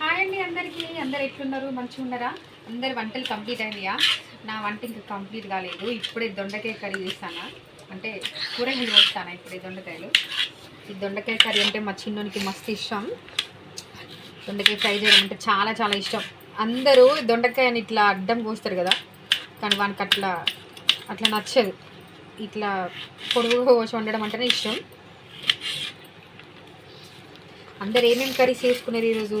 Hi అండి అందరికీ. అందరు ఎట్లున్నారు? మంచిగా ఉన్నారా? అందరు వంటలు కంప్లీట్ అయినాయా? నా వంట ఇంకా కంప్లీట్ కాలేదు. ఇప్పుడే దొండకాయ కర్రీ చేస్తాను? అంటే కూరగాయలు పోస్తాను ఇప్పుడే దొండకాయలు? ఈ దొండకాయ కర్రీ అంటే మా చిన్నోనికి మస్తు ఇష్టం. దొండకాయ ఫ్రై చేయడం అంటే చాలా చాలా ఇష్టం. అందరూ దొండకాయని ఇట్లా అడ్డం కోస్తారు కదా. కానీ వానికి అట్లా అట్లా నచ్చదు. ఇట్లా పొడుగు కోసి వండడం అంటేనే ఇష్టం. అందరు ఏమేమి కర్రీస్ చేసుకున్నారు ఈరోజు?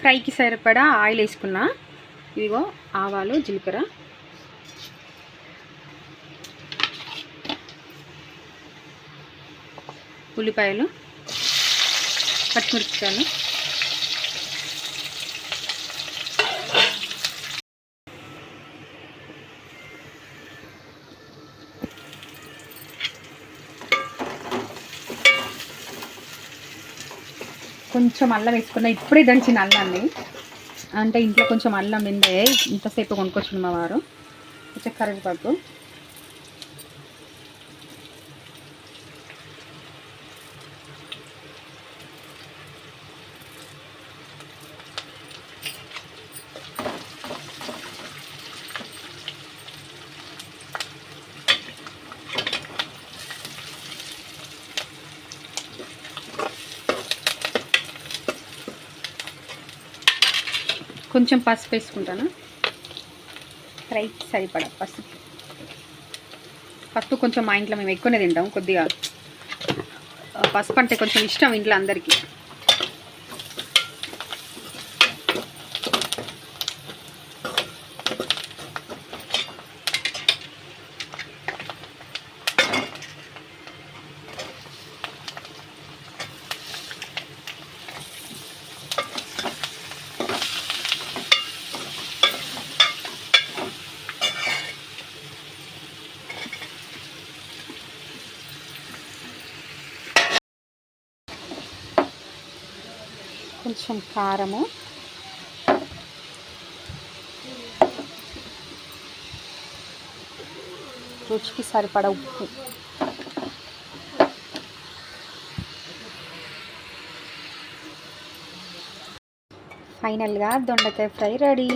ఫ్రైకి సరిపడా ఆయిల్ వేసుకున్నా. ఇదిగో ఆవాలు జీలకర్ర. ఉల్లిపాయలు పచ్చిమిరపకాయలు. కొంచెం అల్లం వేసుకున్నా. ఇప్పుడే దంచిన అల్లాన్ని. అంటే ఇంట్లో కొంచెం అల్లం ఉండే ఇంతసేపు కొనుక్కొచ్చింది మా వారు. కరివేపాకు. కొంచెం పసుపు వేసుకుంటాను? ఫ్రైకి సరిపడా పసుపు. పసుపు కొంచెం మా ఇంట్లో మేము ఎక్కువనే తింటాం కొద్దిగా పసుపు అంటే కొంచెం ఇష్టం ఇంట్లో అందరికీ. కొంచెం కారము. రుచికి సరిపడా ఉప్పు. ఫైనల్గా దొండకాయ ఫ్రై రెడీ.